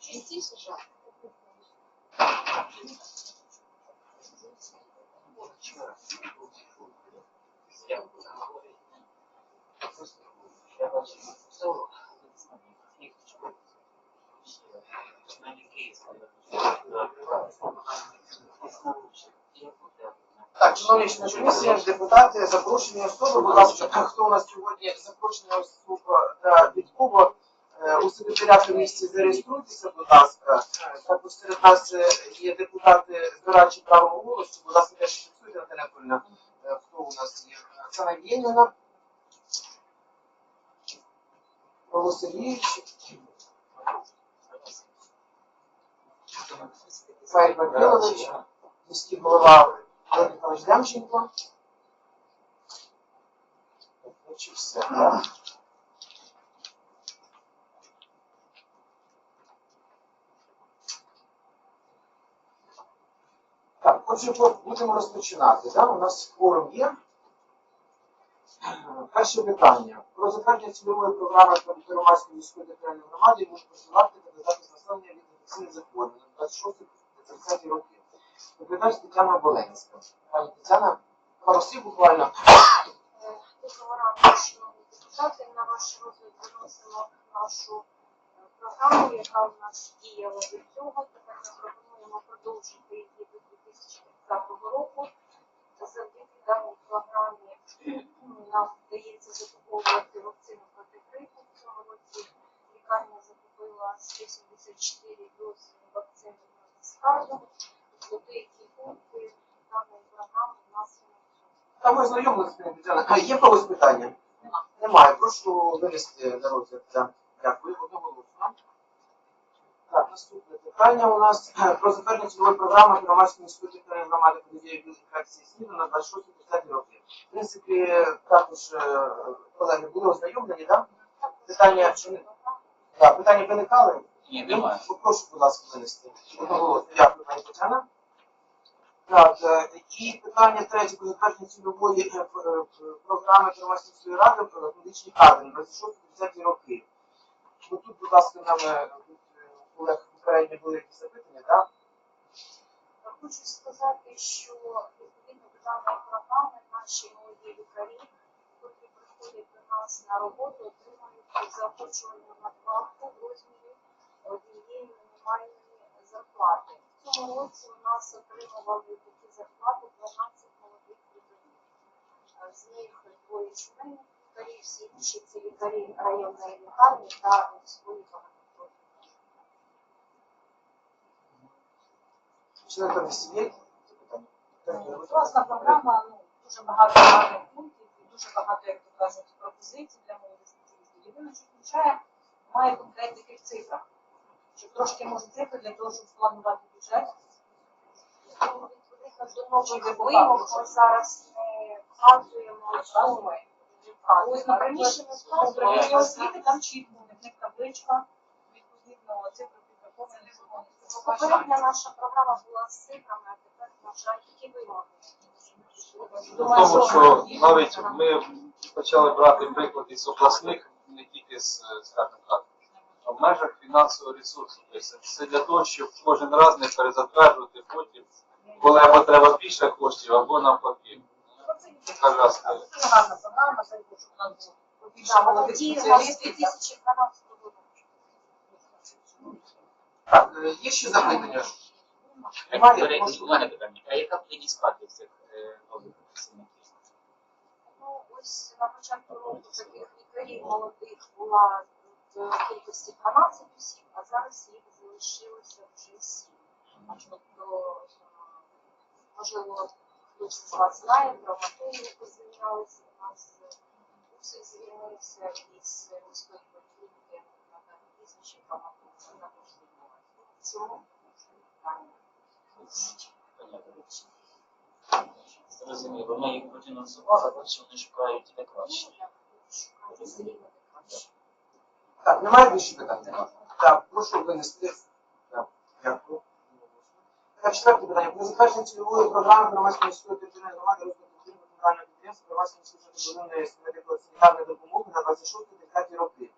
Частіше ж. Так, шановні члени комісії, депутати, запрошені особи, будь ласка, хто у нас сьогодні запрошена особа та підкова е, у секретаря комісії зареєструйтеся, будь ласка. Також серед нас е, є депутати з дорадчим правом голосу, будь ласка, теж фіксуйте, Наталя Анатольовна, Е, хто у нас є. Оксана Євгенівна. Павло Сергійович. Фаїд Михайлович. Міський голова Олег Демченко. Все, так? Отже, будемо розпочинати. Да? У нас форум є. Перше питання. Про затвердження цільової програми громадської міської територіальної громади може проживати та захист населення захворювань на 26-30 роки. Доповідач Тетяна Боленська. Пані Тетяна, пару буквально. Доброго ранку, шановні депутати. На ваш розгляд виносимо нашу е, програму, яка у нас діяла до цього. Тепер ми пропонуємо продовжити її до 2030 року. Завдяки даній програмі нам вдається закуповувати вакцину проти грипу. В цьому році лікарня закупила 174 дози вакцини проти скарбу. До деякі пункти даної програми у нас фінансують. Та ми знайомилися, Тетяна. Є в когось питання? Немає. Прошу винести на розгляд. Дякую. Одноголосно. Так, наступне питання у нас про затвердження цільової програми громадської міської територіальної громади події інфекції СНІДу на 26-30 роки. В принципі, також е, колеги були ознайомлені, так? Питання, да, питання виникали? Ні, немає. Попрошу, будь ласка, винести. Одноголосно. Дякую, пані Тетяна. Так, е, і питання третє про затвердження цільової е, е, програми громадської ради про медичні кадри на 26-30 роки. Бо тут, будь ласка, нам колег попередньо були якісь запитання, так? Хочу сказати, що відповідно до даної програми наші молоді лікарі, які приходять до нас на роботу, отримують заохочувальну надбавку в розмірі однієї мінімальної зарплати. В цьому році у нас отримували такі зарплати 12 молодих. Е, З них двоє сімейних лікарів, всі інші це лікарі районної лікарні та міської багатопрофільної. Член комісії є є. Класна програма, ну, дуже багато гарних пунктів дуже багато, як то кажуть, пропозицій для молодих спеціалістів. Єдине, що включає, має конкретики в цифрах. Щоб трошки може цифри для того, щоб спланувати бюджет. Відповідно до вимог ми зараз не вказуємо суми. Ось, наприклад, управління освіти, там чітко, в них табличка, відповідно, цифри підраховані. Попередня наша програма була з цифрами, а тепер, на жаль, тільки вимоги. В тому, що навіть ми почали брати приклад із обласних, не тільки з, е, скажімо так, в межах фінансового ресурсу. Тобто це для того, щоб кожен раз не перезатверджувати потім, коли або треба більше коштів, або навпаки. Така частка. Це гарна програма, це щоб у нас було більше Да, вона молодих діє з спеціалістів. 2012 року. Так, е, є ще запитання? До Немає? мене питання. А яка кількість кадрів цих е? Ну, ось на початку року таких лікарів молодих була в кількості 12 осіб, а зараз їх залишилося вже 7. Тобто, е, можливо, хтось з вас знає, травматологи позвільнялися, у нас Усик звільнився із міської поліклініки на тисячі травматологів також. Чому? Питання. Понятно. Зрозуміло. Ми їх профінансували, а далі вони шукають де краще. Шукати все рівно не краще. Так, немає більше питань? Так, прошу винести. Так, дякую. Так, четверте питання. Про затвердження цільової програми громадської міської територіальної громади розвитку будинку комунального підприємства громадської міської територіальної медико-санітарної допомоги на 26-30 роки.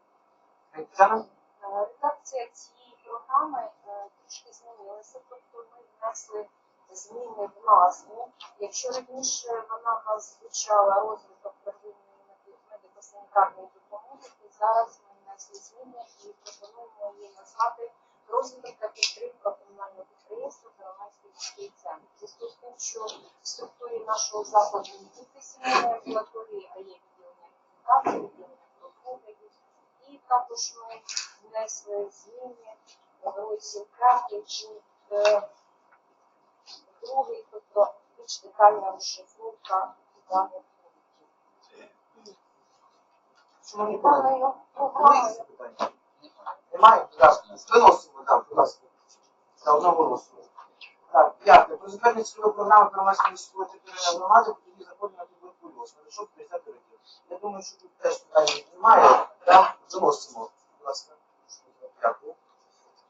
Е, Тетяна? Е, Редакція цієї програми е, трішки змінилася, тобто ми внесли зміни в назву. Якщо раніше вона в нас звучала розвиток первинної медико-санітарної допомоги, то зараз ми внесли зміни і пропонуємо її назвати розвиток та підтримка комунального підприємства та громадський міський центр. Зв'язку з тим, що в структурі нашого закладу не тільки сімейної амбулаторії, а є відділення комунікації, відділення профогляду. І також ми внесли зміни в розділ п'ятий пункт е, другий, тобто детальна розшифровка даних пунктів. Шановні колеги, Даною запитання? Немає? Будь ласка, виносимо, так, будь ласка. За одного голосу. Так, п'яте. Про затвердження цільової програми громадської міської територіальної громади по тоді заходу на туберкульоз. На 50 років. Я думаю, що тут теж питань немає. Так, виносимо. Будь ласка. Дякую.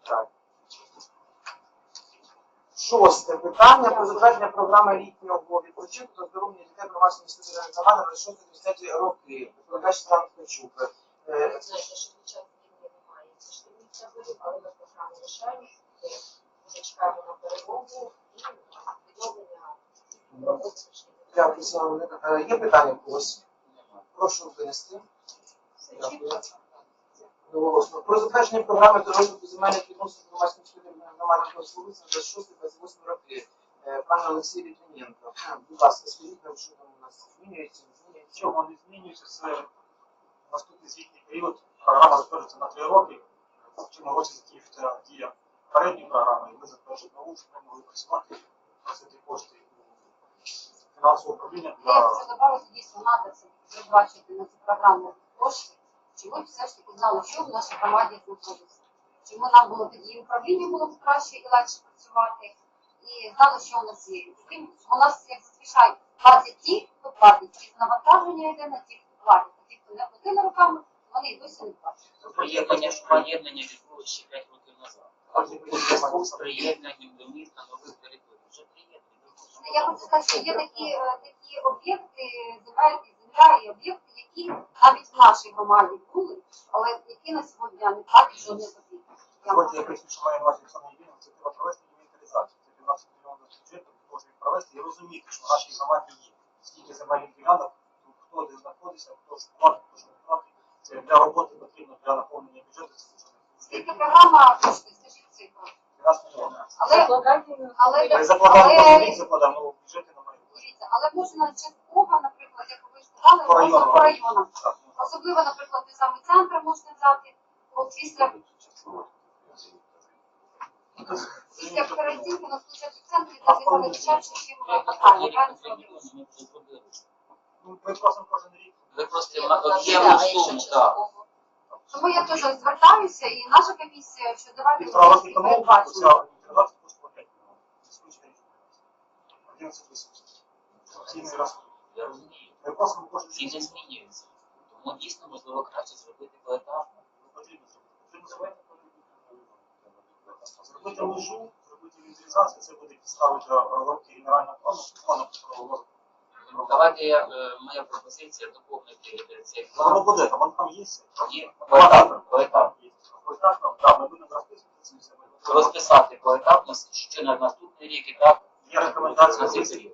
Так. Шосте питання про затвердження програми літнього відпочинку та здоров'я дітей громадської міської громади на 6-30 роки. Доповідач Стан Ткачук. Е. Дякую, Слава Е, Є питання в когось? Прошу винести. Дякую. Голосно. Про затвердження програми та розвитку земельних відносин громадської міської громади Косовиці на 26-28 роки. Е, Пане Олексій Літвіненко, Е, будь ласка, скажіть нам, що там у нас змінюється, не змінюється? Нічого не змінюється. Це наступний звітний період. Програма затверджується на три роки. В цьому році закінчиться дія передньої програми, і ми затверджуємо нову, щоб ми могли працювати, просити кошти у фінансового управління для хочу додати, дійсно, треба це передбачити на цю програму кошти, чи ми все ж таки знали, що в нашій громаді знаходиться. Чому нам було тоді і управління було б краще і легше працювати, і знали, що у нас є. Тим, у нас, як зазвичай, платять ті, хто платить. Ті навантаження йде на тих, хто платить. А ті, хто не платили руками, вони й досі не платять. Приєднання приєднання відбулося ще 5 років назад. У приєднанням до міста нових територій. Вже приєднані. Я хочу сказати, що є такі, е, такі об'єкти, земельні, і об'єкти, які навіть в нашій громаді були, але які на сьогодні не платять жодної копійки. Я Сьогодні я можу прийшов, на увазі Олександр Євгенович, це треба провести інвентаризацію. Це 15 мільйонів бюджету, можемо їх провести і розуміти, що в нашій громаді є скільки земельних ділянок, хто де знаходиться, хто платить, хто ж не платить. Це для роботи потрібно для наповнення бюджету. Скільки програма коштує, скажіть цифру. 12 мільйонів. Але, але, але, на майбутнє. дивіться, але можна частково, наприклад, як По можна районам. по районам. Особливо, наприклад, той самий центр можна взяти, от після, після переоцінки на включати в центрі, де відомо дешевше, Ми локально, правильно зробили? ми. Ну, Ми кожен рік. Ви просто об'ємну суму, так. Тому я теж звертаюся, і наша комісія, що давайте роки тому передбачимо. оця інтеграція коштувала 5 мільйонів. Скучно рішення. 11 тисяч. Цінний розход. Я розумію. Ми кожен Ціни змінюються. Тому дійсно можливо краще зробити поетапно. Потрібно зробити. Потрібно зробити межу, зробити інвентаризацію, це буде підстави для розробки генерального плану, плану розвитку. Давайте я, е, моя пропозиція доповнити е, цей Воно план. буде, там воно там є. Є поетапно, поетапно. Поетапно, так, ми будемо розписувати все. Розписати поетапно, що на наступний рік і так є рекомендації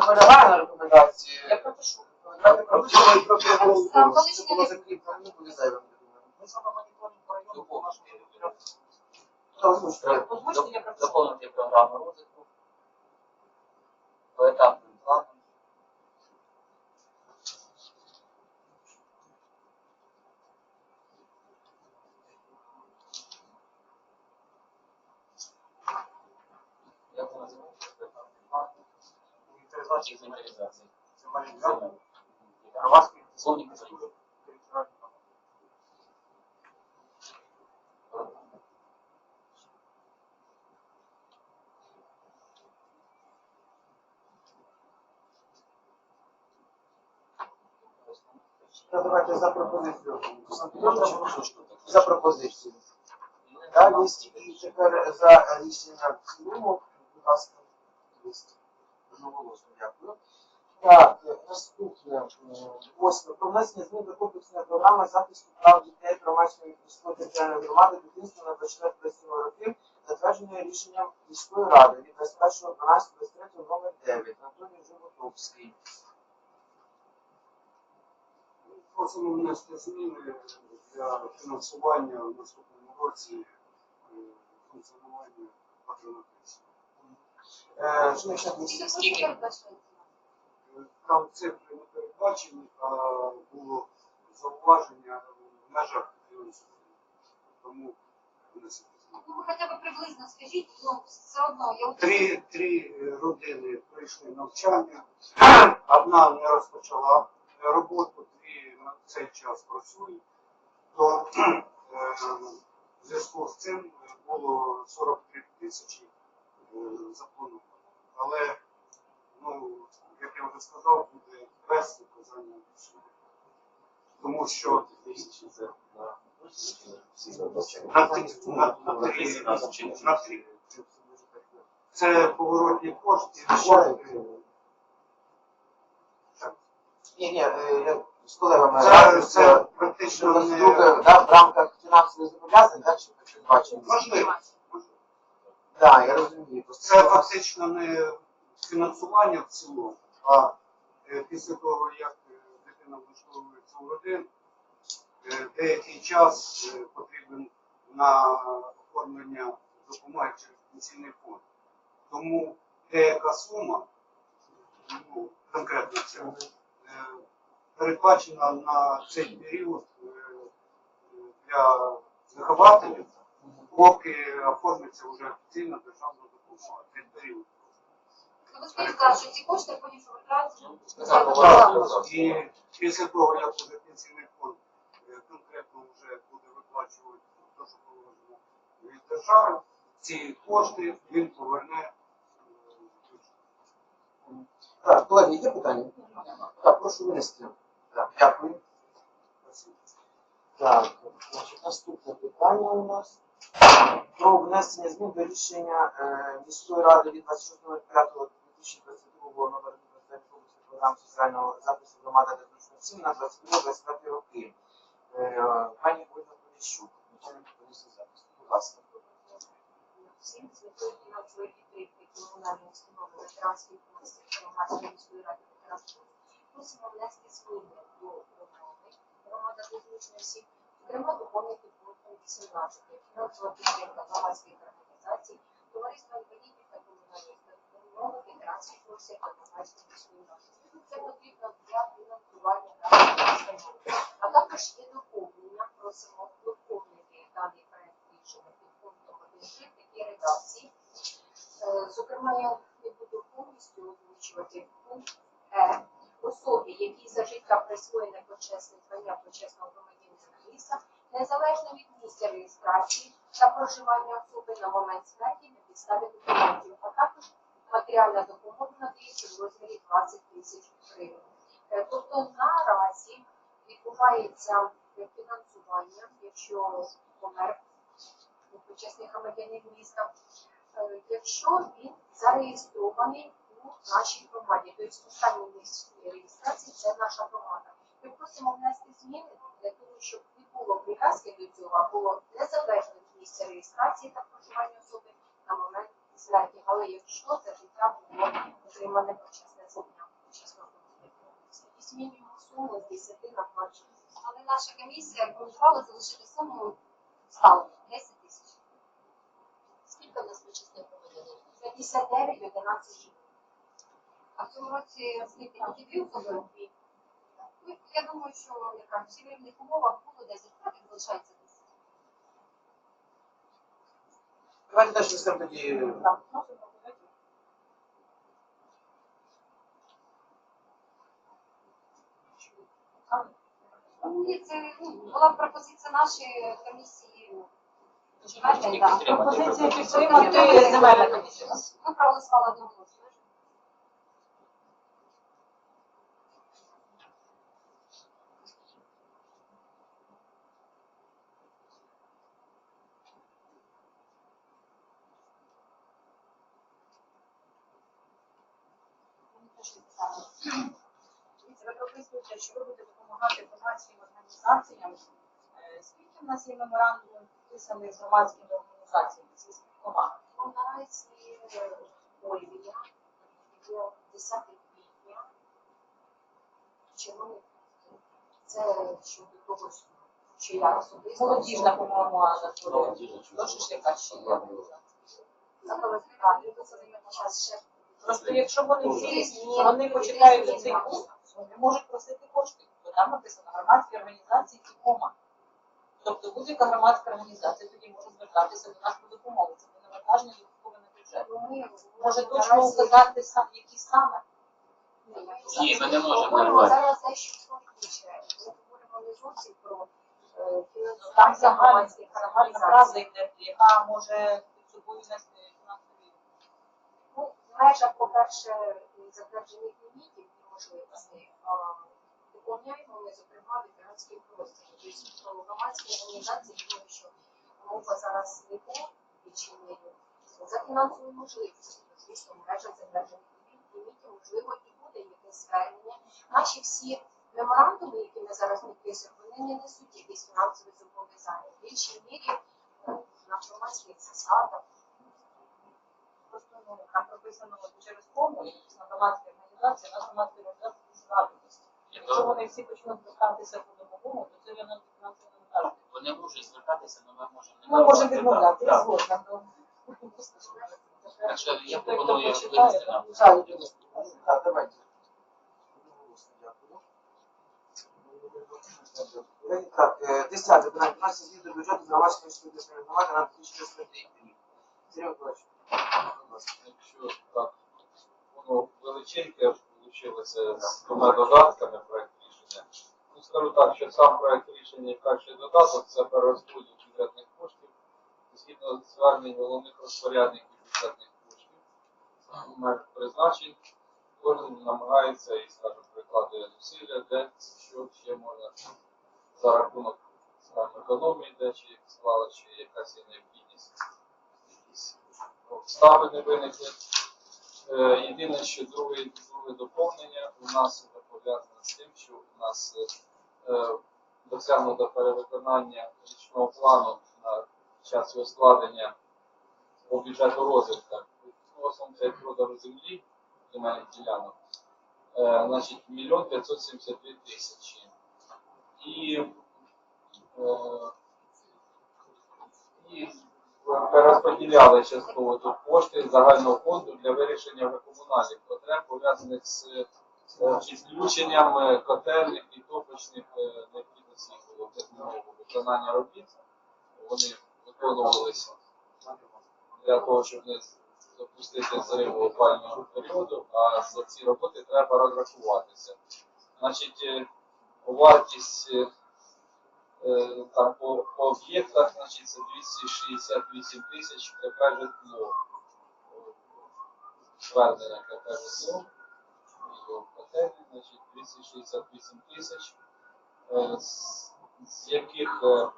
fue robado, прочей инвентаризации. Хорватский словник союза. Давайте за пропозицію. За пропозицію. Да, 200 і тепер за рішення в цілому, будь ласка, 200 лист. Одноголосно, дякую. Так, е, наступне, м, восьме. Про внесення змін до комплексної програми захисту прав дітей громадської міської територіальної громади дитинства на 24 роки, затвердженої рішенням міської ради від 21.12.23 номер 9. Анатолій Животовський. Просимо внести зміни для фінансування в наступному році е, функціонування патронатизму. Скільки передбачається? Е, Там цифри не передбачені, а було зауваження в межах. Тому зміни. Ну, ви хоча б приблизно скажіть, ну, все одно, я Три, три родини пройшли навчання, одна не розпочала роботу, дві на цей час працюють, то е, в зв'язку з цим було 43 тисячі заплановано. Але, ну, як я вже сказав, буде без указання суду. Тому що на три, на, три. Це поворотні кошти. Ні, ні, е, я з колегами Це, це практично що друге, да, в рамках фінансових зобов'язань, да, чи передбачені? важливо. Так, я розумію. Це фактично не фінансування в цілому, а е, після того, як е, дитина влаштовується в родину, е, деякий час потрібен на оформлення допомоги через пенсійний фонд. Тому деяка сума, ну, конкретно це, передбачена на цей період для вихователів, поки оформиться вже офіційна державна допомога. Цей період. Ну, ви так, що ці кошти потім так. І після того, як уже пенсійний фонд е, конкретно вже буде виплачувати те, що положено від держави, ці кошти він поверне. Так, колеги, є питання? Так, прошу винести. Так, дякую. Так, значить, наступне питання у нас про внесення змін до рішення е, міської ради від 26.05.2022 номер 25 обласної соціального захисту громади та зручних сім на 22-25 роки. Е, пані Ольга Поліщук, начальник комісії захисту. Будь ласка. всім метою фінансової підтримки комунальної установи ветеранської комісії громадської міської ради ветеранської просимо внести зміни до програми громада дозвучена всім, 17 громадських організацій, товариства інвалідів та комунальних та громадських спільнот. Це потрібно для фінансування. А також є доповнення, просимо доповнити даний проект рішення під пунктом 1 редакції. Е, зокрема, не буду повністю озвучувати пункт Е. Особі, якій за життя присвоєне почесне звання почесного громадянина міста, незалежно від місця реєстрації та проживання особи на момент смерті на підставі документів, а також матеріальна допомога надається в розмірі 20 тисяч гривень. Е, Тобто наразі відбувається фінансування, якщо помер почесний громадянин міста, е, якщо він зареєстрований у нашій громаді, тобто останній місць реєстрації це наша громада. Ми просимо внести зміни для того, щоб було прив'язки до цього, а було незалежно від місця реєстрації та проживання особи на момент смерті. Але якщо за життя було отримане почесне почесного громадянина міста. І змінюємо суму з 10 на 20. Але наша комісія рекомендувала залишити суму сталою 10 тисяч. Скільки в нас почесних громадянин? 59 11 жінок. А в цьому році скільки тільки дві особи? Ну, я думаю, що яка в сімейних умовах було 10, так і залишається 10. Давайте теж несемо тоді Так. Ну, ні, це ну, була пропозиція нашої комісії. Да. Пропозиція підтримати земельна комісія. Ми проголосували одноголосно. Ви прописуєте, що ви будете допомагати громадським організаціям. Е, Скільки в нас є меморандумів підписаних з громадськими організаціями? Це скількома? Наразі Ольвія, є 10 квітня, червоний Це щодо того, що я особисто... Молодіжна, по-моєму. Молодіжна, чи Тож ж яка ще є. Забрали так, і це займе час ще. Просто якщо вони всі Різні, вони почитають цей пункт, вони можуть просити кошти. Бо там написано громадські організації і кома. Тобто будь-яка громадська організація тоді може звертатися до нас по допомогу. Це не навантаження додаткове на бюджет. Може точно указати сам, які саме. Ні, ми не можемо зараз дещо складніше. Ми говоримо не зовсім про е, Там фінансування загальна громадських фраза йде, яка може під собою нести в по-перше, затверджених лімітів і можливостей, доповняємо ми, зокрема, ветеранський простір. Тобто громадські організації, тому що мова зараз не йде відчиненню за фінансовою можливістю. Звісно, межах затверджених лімітів, можливо, і буде якесь звернення. Наші всі меморандуми, які ми зараз підписуємо, вони не несуть якісь фінансові зобов'язання. В більшій мірі на громадських засадах. От через кому, на громадські організації, на громадські організації дуже. Якщо вони всі почнуть звертатися по допомогу, то це нам фінансово. Вони можуть звертатися, але ми можемо не Ми можемо відмовляти, я Так, згодна. Так що я пропоную винести на. Так, давайте. Так, е, десяте питання. Вноситься змін до бюджету громадської інституту самоврядування на 2023 рік. Сергій Миколаївич. Якщо так, воно величеньке вийшло з двома додатками проект рішення. Ну, скажу так, що сам проект рішення і перший додаток це перерозподіл бюджетних коштів згідно звернень головних розпорядників бюджетних коштів. межах призначень кожен намагається і, скажімо, прикладує зусилля, де що ще можна за рахунок економії, де чи склала, чи якась є необхідність, обставини виникли. Е, Єдине, що друге, друге доповнення у нас пов'язане з тим, що у нас е, досягнуто перевиконання річного плану на час його складення по бюджету розвитку. Відносом це продажу землі земельних ділянок. Е, значить, мільйон 572 тисячі. І, і перерозподіляли частково тут кошти загального фонду для вирішення комунальних потреб, пов'язаних з е, підключенням е, котельних і топочних е, необхідностей виконання робіт. Вони виконувалися для того, щоб не допустити зриву опального періоду, а за ці роботи треба розрахуватися. Значить, вартість там по, по об'єктах, значить, це 268 тисяч КП житло. Звернення КП житло, його котельні, значить, 268 тисяч, е, з, з яких е,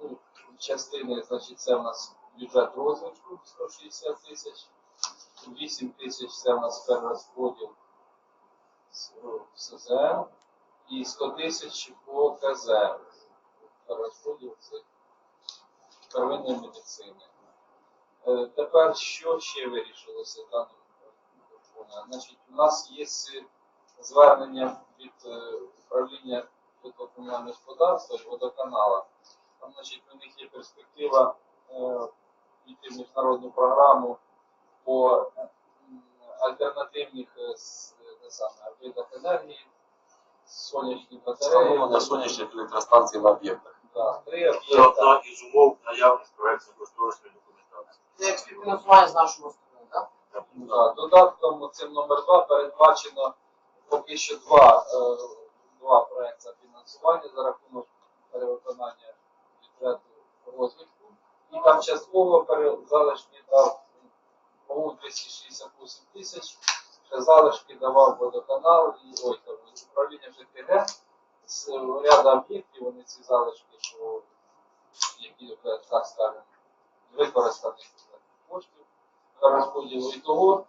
ну, частини, значить, це в нас бюджет розвитку 160 тисяч, 8 тисяч це в нас перерозподіл з СЗМ і 100 тисяч по КЗ. Перерозподіл цих первинної медицини. Е, Тепер що ще вирішилося даним законом? Значить, у нас є звернення від е, управління житлово-комунального господарства і водоканала. Там, значить, у них є перспектива е, йти в міжнародну програму по альтернативних е, видах енергії, сонячні Встановлення батареї. сонячних електростанцій на об'єктах. Це одна із умов наявність проєктної кошторисної документації. Це як співфінансування з нашого сторони, так? Да, додатком цим номер 2 передбачено поки що два, е, два проекти фінансування за рахунок перевиконання бюджету розвитку. І там частково пере- залишки дав, по-моєму, 268 тисяч. Ще залишки давав водоканал і ой, там, управління ЖКГ. Ряду об'єктів вони ці залишки, що, які, так скажемо, використаних коштів розподілу. І того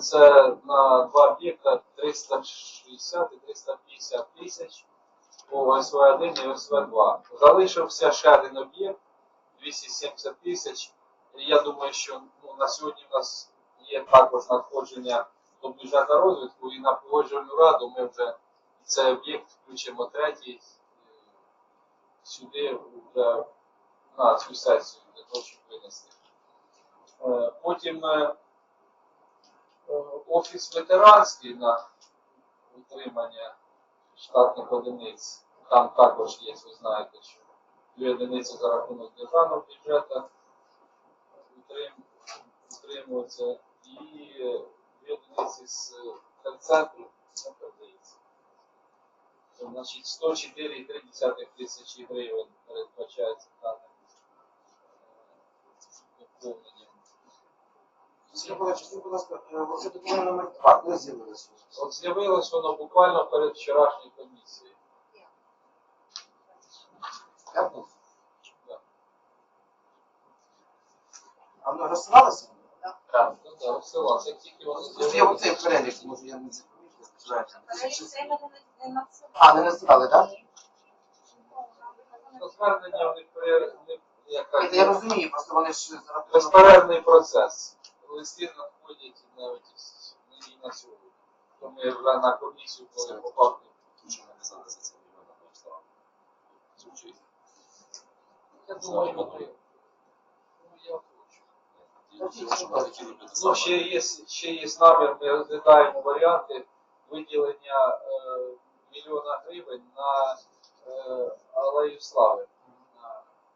Це на два об'єкта 360 і 350 тисяч по ОСВ-1 і ОСВ-2. Залишився ще один об'єкт 270 тисяч. Я думаю, що ну, на сьогодні в нас є також надходження до бюджету розвитку і на погоджувальну раду ми вже цей об'єкт включимо третій е, сюди вже на цю сесію для того, щоб винести. Е, Потім е, офіс ветеранський на утримання штатних одиниць. Там також є, ви знаєте, що дві одиниці за рахунок державного бюджету утрим- утримуються і дві одиниці з терцентру. Це, Значить, 104,3 тисячі гривень передбачається даним е, доповненням. Сергій Миколаївич, скажіть, будь ласка, е, оце документ номер 2, коли з'явилося? От з'явилось воно буквально перед вчорашньою комісією. П'ятницю? Так. А воно розсилалося? Так, ну так, села, це тільки воно Просто я з'явилось. оцей перелік, може я не запоміг, не. А, не насилали, так? Звернення в них пере- Я розумію, просто вони ж безперервний процес. Листи надходять навіть на сьогодні. То ми вже на комісію, коли попав. Дуже мене за 10 мільйонів Вячеслав. Звучить. Я думаю, ми ну, це Ну, ще є, ще є намір, ми розглядаємо варіанти виділення е, мільйона гривень на е, Алею Слави.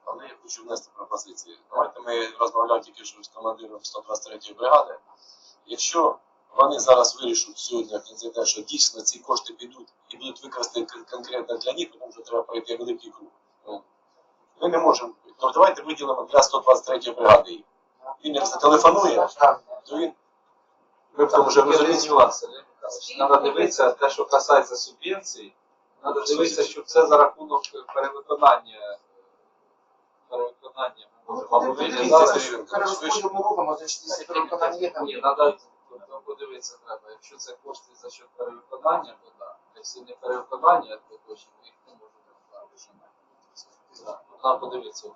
Але я хочу внести пропозиції. Давайте ми розмовляємо тільки що з командиром 123-ї бригади. Якщо вони зараз вирішать сьогодні в кінці дня, що дійсно ці кошти підуть і будуть використані конкретно для них, тому що треба пройти великий круг. Ми не можемо. То давайте виділимо для 123-ї бригади. їх. Він як зателефонує, то він Ми Там вже нюанси, Михайлович. Треба дивитися те, що касається субвенцій, треба дивитися, щоб це за рахунок перевиконання. Перевиконання можемо або що перерозподіл ми робимо, значить, якщо перевиконання є там. Ні, треба подивитися треба. Якщо це кошти за счет перевиконання, то так. Якщо не перевиконання, то точно їх не можна розглядати. Треба подивитися.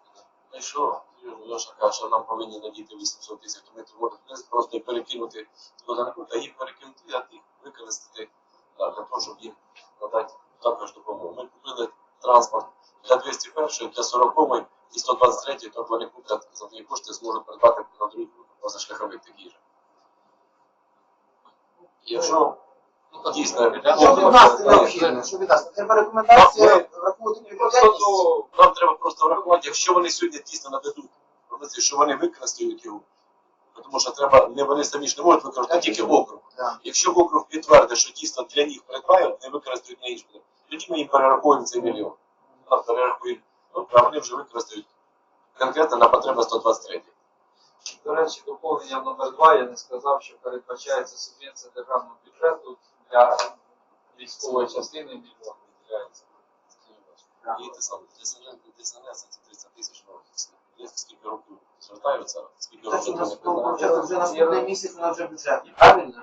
Ну і що, Льоша каже, що нам повинні надіти 800 тисяч, ми то просто перекинути туди а їх перекинути, а їх використати для того, щоб їм надати також допомогу. Ми купили транспорт для 201, для 40 і 123, то вони куплять за ті кошти, зможуть придбати на другий позашляховик такий же. Якщо дійсно Що від нас? Треба рекомендація враховувати нам треба просто врахувати, якщо вони сьогодні дійсно нададуть що вони використають його, тому що треба, не вони самі ж не можуть використати тільки округ. Да. Якщо округ підтвердить, що дійсно для них придбають, не використають на інші, тоді ми їм перерахуємо цей мільйон. Нам перерахуємо, ну, а вони вже використають конкретно на потреби 123. До речі, доповнення номер 2 я не сказав, що передбачається субвенція державного бюджету для військової частини мільйон виділяється. І те саме, ДСНС, це 30 тисяч. Скільки років звертаються, скільки ну, придбають. вже наступний місяць у нас вже бюджет, правильно?